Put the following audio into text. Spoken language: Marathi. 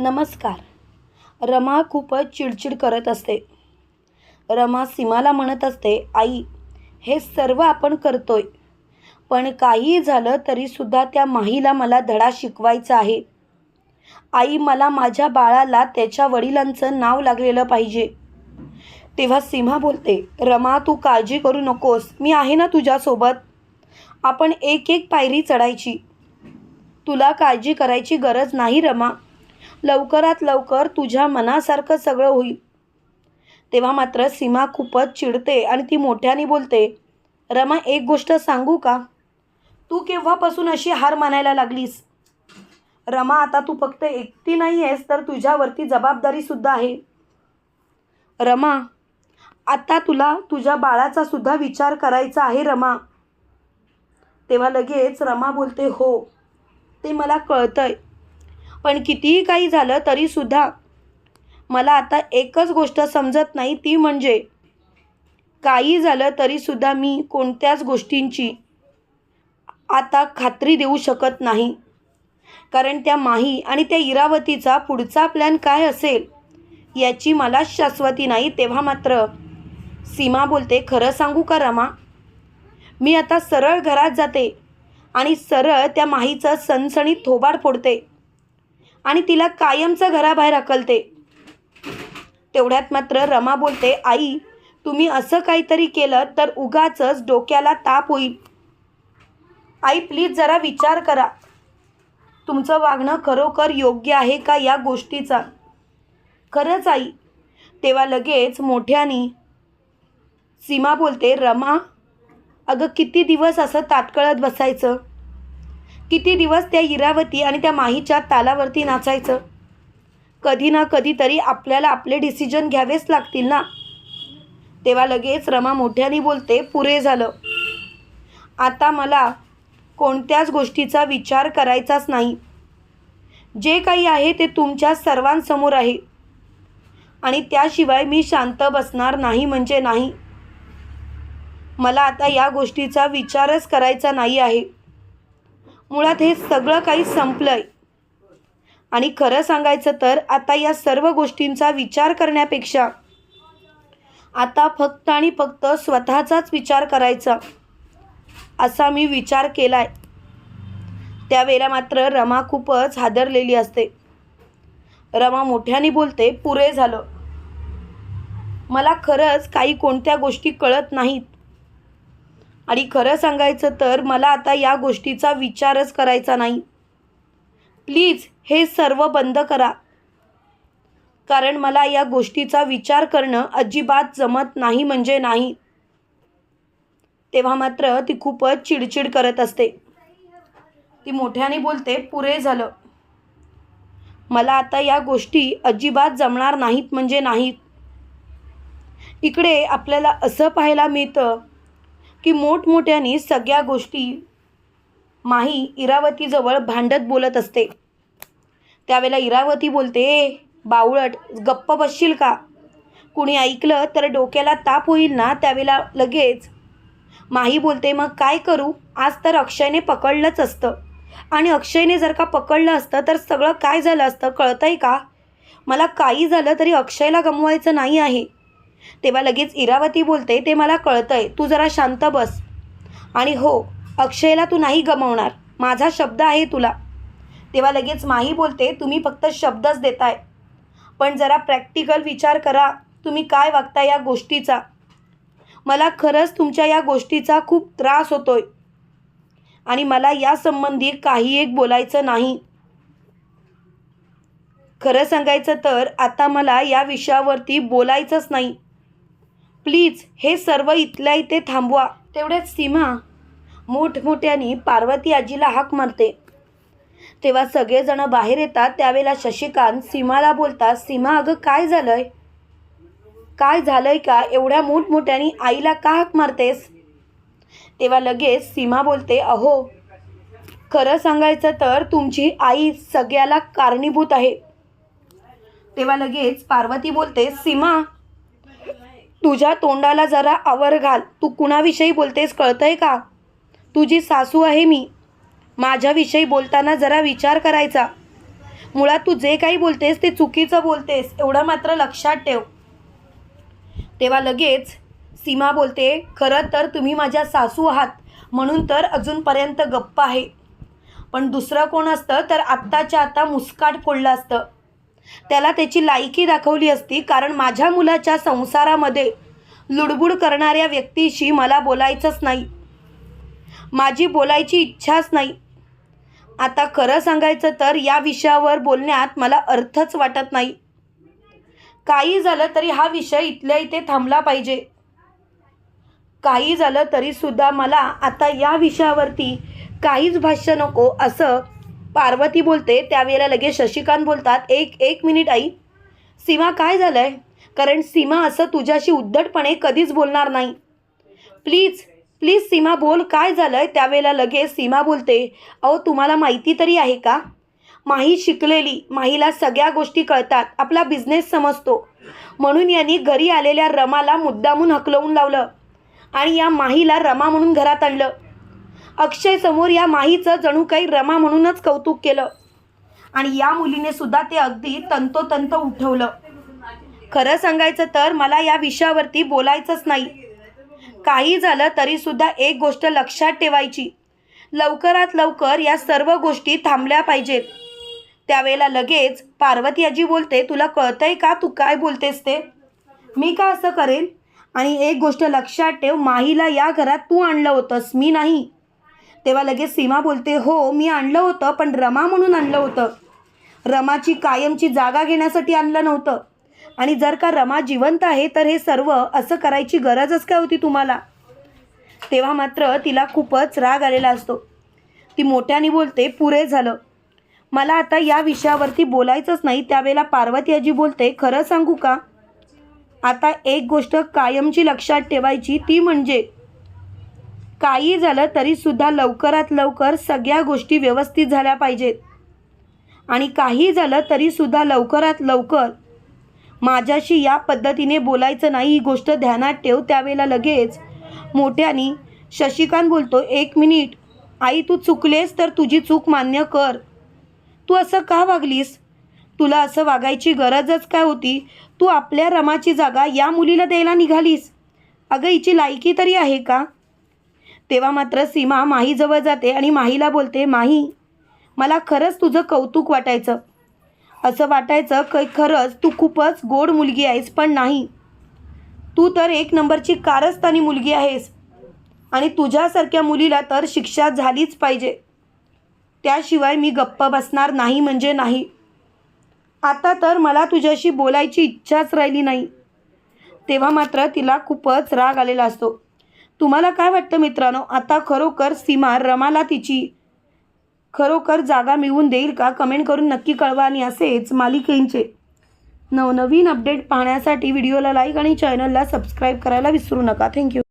नमस्कार. रमा खूपच चिडचिड करत असते. रमा सीमाला म्हणत असते आई हे सर्व आपण करतोय. पण काहीही झालं तरीसुद्धा त्या माहीला मला धडा शिकवायचा आहे. आई मला माझ्या बाळाला त्याच्या वडिलांचं नाव लागलेलं पाहिजे. तेव्हा सीमा बोलते रमा तू काळजी करू नकोस. मी आहे ना तुझ्यासोबत. आपण एक एक पायरी चढायची. तुला काळजी करायची गरज नाही रमा. लवकरात लवकर तुझ्या मनासारखं सगळं होईल. तेव्हा मात्र सीमा खूपच चिडते आणि ती मोठ्याने बोलते रमा एक गोष्ट सांगू का? तू केव्हापासून अशी हार मानायला लागलीस? रमा आता तू फक्त एकटी नाही आहेस तर तुझ्यावरती जबाबदारीसुद्धा आहे. रमा आता तुला तुझ्या बाळाचा सुद्धा विचार करायचा आहे रमा. तेव्हा लगेच रमा बोलते हो ते मला कळतंय. पण कितीही काही झालं तरीसुद्धा मला आता एकच गोष्ट समजत नाही ती म्हणजे काही झालं तरीसुद्धा मी कोणत्याच गोष्टींची आता खात्री देऊ शकत नाही. कारण त्या माही आणि त्या इरावतीचा पुढचा प्लॅन काय असेल याची मला शाश्वती नाही. तेव्हा मात्र सीमा बोलते खरं सांगू का रमा? मी आता सरळ घरात जाते आणि सरळ त्या माहीचं सणसणीत थोबाड फोडते. आणि तिला कायमचं घराबाहेर हकलते तेवढ्यात मात्र रमा बोलते आई तुम्ही असं काहीतरी केलं तर उगाचच डोक्याला ताप होईल. आई प्लीज जरा विचार करा. तुमचं वागणं खरोखर योग्य आहे का या गोष्टीचा? खरंच आई. तेव्हा लगेच मोठ्यानी सीमा बोलते रमा अगं किती दिवस असं ताटकळत बसायचं? किती दिवस त्या इरावती आणि त्या माहीच्या तालावरती नाचायचं? कधी ना कधीतरी आपल्याला आपले डिसिजन घ्यावेच लागतील ना? तेव्हा लगेच रमा मोठ्याने बोलते पुरे झालं. आता मला कोणत्याच गोष्टीचा विचार करायचाच नाही. जे काही आहे ते तुमच्या सर्वांसमोर आहे. आणि त्याशिवाय मी शांत बसणार नाही म्हणजे नाही. मला आता या गोष्टीचा विचारच करायचा नाही आहे. मुळात हे सगळं काही संपलं आहे आणि खरं सांगायचं तर आता या सर्व गोष्टींचा विचार करण्यापेक्षा आता फक्त आणि फक्त स्वतःचाच विचार करायचा असा मी विचार केला आहे त्यावेळेला मात्र रमा खूपच हादरलेली असते. रमा मोठ्याने बोलते पुरे झालं. मला खरंच काही कोणत्या गोष्टी कळत नाहीत. आणि खरं सांगायचं तर मला आता या गोष्टीचा विचारच करायचा नाही. प्लीज हे सर्व बंद करा. कारण मला या गोष्टीचा विचार करणं अजिबात जमत नाही म्हणजे नाही. तेव्हा मात्र ती खूपच चिडचिड करत असते. ती मोठ्याने बोलते पुरे झालं. मला आता या गोष्टी अजिबात जमणार नाहीत म्हणजे नाहीत इकडे आपल्याला असं पाहायला मिळतं की मोठमोठ्याने सगळ्या गोष्टी माही इरावतीजवळ भांडत बोलत असते. त्यावेळेला इरावती बोलते बावळट गप्प बसशील का? कुणी ऐकलं तर डोक्याला ताप होईल ना? त्यावेळेला लगेच माही बोलते मग काय करू? आज तर अक्षयने पकडलंच असतं. आणि अक्षयने जर का पकडलं असतं तर सगळं काय झालं असतं कळतंय का? मला काही झालं तरी अक्षयला गमवायचं नाही आहे. तेव्हा लगेच इरावती बोलते ते मला कळतंय. तू जरा शांत बस. आणि हो अक्षयला तू नाही गमवणार. माझा शब्द आहे तुला. तेव्हा लगेच माही बोलते तुम्ही फक्त शब्दच देताय. पण जरा प्रॅक्टिकल विचार करा. तुम्ही काय वागता या गोष्टीचा? मला खरंच तुमच्या या गोष्टीचा खूप त्रास होतोय. आणि मला या संबंधी काही एक बोलायचं नाही. खरं सांगायचं तर आता मला या विषयावरती बोलायचंच नाही. प्लीज हे सर्व इथल्या इथे थांबवा. तेवढ्याच सीमा मोठमोठ्याने पार्वती आजीला हाक मारते. तेव्हा सगळेजण बाहेर येतात. त्यावेळेला शशिकांत सीमाला बोलतात सीमा अगं काय झालंय? काय झालंय का? एवढ्या मोठमोठ्याने आईला का हाक मारतेस? तेव्हा लगेच सीमा बोलते अहो खरं सांगायचं तर तुमची आई सगळ्याला कारणीभूत आहे. तेव्हा लगेच पार्वती बोलते सीमा तुझ्या तोंडाला जरा आवर घाल. तू कुणाविषयी बोलतेस कळतंय का? तुझी सासू आहे मी. माझ्याविषयी बोलताना जरा विचार करायचा. मुळात तू जे काही बोलतेस ते चुकीचं बोलतेस एवढं मात्र लक्षात ठेव. तेव्हा लगेच सीमा बोलते खरं तर तुम्ही माझ्या सासू आहात म्हणून तर अजूनपर्यंत गप्प आहे. पण दुसरं कोण असतं तर आत्ताच्या आता मुस्काट फोडलं असतं. त्याला त्याची लायकी दाखवली असती कारण माझ्या मुलाच्या संसारामध्ये लुडबुड करणाऱ्या व्यक्तीशी मला बोलायचंच नाही. माझी बोलायची इच्छाच नाही. आता खरं सांगायचं तर या विषयावर बोलण्यात मला अर्थच वाटत नाही. काही झालं तरी हा विषय इथल्या इथे थांबला पाहिजे. काही झालं तरीसुद्धा मला आता या विषयावरती काहीच भाष्य नको असं पार्वती बोलते त्यावेळेला लगेच शशिकांत बोलतात एक एक मिनिट आई. सीमा काय झालं आहे कारण सीमा असं तुझ्याशी उद्धटपणे कधीच बोलणार नाही. प्लीज प्लीज सीमा बोल काय झालं आहे त्यावेळेला लगेच सीमा बोलते अहो तुम्हाला माहिती तरी आहे का? माही शिकलेली माहीला सगळ्या गोष्टी कळतात आपला बिझनेस समजतो. म्हणून यांनी घरी आलेल्या रमाला मुद्दामून हकलवून लावलं आणि या माहीला रमा म्हणून घरात आणलं. अक्षय समोर या माहीचं जणू काही रमा म्हणूनच कौतुक केलं. आणि या मुलीने सुद्धा ते अगदी तंतोतंत उठवलं. खरं सांगायचं तर मला या विषयावरती बोलायचंच नाही. काही झालं तरीसुद्धा एक गोष्ट लक्षात ठेवायची. लवकरात लवकर या सर्व गोष्टी थांबल्या पाहिजेत. त्यावेळेला लगेच पार्वती आजी बोलते तुला कळतंय का? तू काय बोलतेस ते? मी का असं करेन आणि एक गोष्ट लक्षात ठेव माहीला या घरात तू आणलं होतंस मी नाही. तेव्हा लगेच सीमा बोलते हो मी आणलं होतं पण रमा म्हणून आणलं होतं. रमाची कायमची जागा घेण्यासाठी आणलं नव्हतं. आणि जर का रमा जिवंत आहे तर हे सर्व असं करायची गरजच काय होती तुम्हाला? तेव्हा मात्र तिला खूपच राग आलेला असतो. ती मोठ्याने बोलते पुरे झालं. मला आता या विषयावरती बोलायचंच नाही त्यावेळेला पार्वती आजी बोलते खरं सांगू का? आता एक गोष्ट कायमची लक्षात ठेवायची ती म्हणजे काही झालं तरीसुद्धा लवकरात लवकर सगळ्या गोष्टी व्यवस्थित झाल्या पाहिजेत. आणि काही झालं तरीसुद्धा लवकरात लवकर माझ्याशी या पद्धतीने बोलायचं नाही ही गोष्ट ध्यानात ठेव. त्यावेळेला लगेच मोठ्यानी शशिकांत बोलतो एक मिनिट आई तू चुकलेस तर तुझी चूक मान्य कर. तू असं का वागलीस? तुला असं वागायची गरजच काय होती? तू आपल्या रमाची जागा या मुलीला द्यायला निघालीस. अगं हिची लायकी तरी आहे का? तेव्हा मात्र सीमा माहीजवळ जाते आणि माहीला बोलते माही मला खरंच तुझं कौतुक वाटायचं. असं वाटायचं की खरंच तू खूपच गोड मुलगी आहेस पण नाही. तू तर एक नंबरची कारस्थानी मुलगी आहेस आणि तुझ्यासारख्या मुलीला तर शिक्षा झालीच पाहिजे. त्याशिवाय मी गप्प बसणार नाही म्हणजे नाही. आता तर मला तुझ्याशी बोलायची इच्छाच राहिली नाही. तेव्हा मात्र तिला खूपच राग आलेला असतो. तुम्हाला काय वाटतं मित्रांनो? आता खरोखर सीमा रमाला तिची खरोखर जागा मिळवून देईल का? कमेंट करून नक्की कळवा आणि असेच मालिकेंचे नवनवीन अपडेट पाहण्यासाठी व्हिडिओला लाईक आणि चॅनलला सबस्क्राईब करायला विसरू नका. थँक्यू.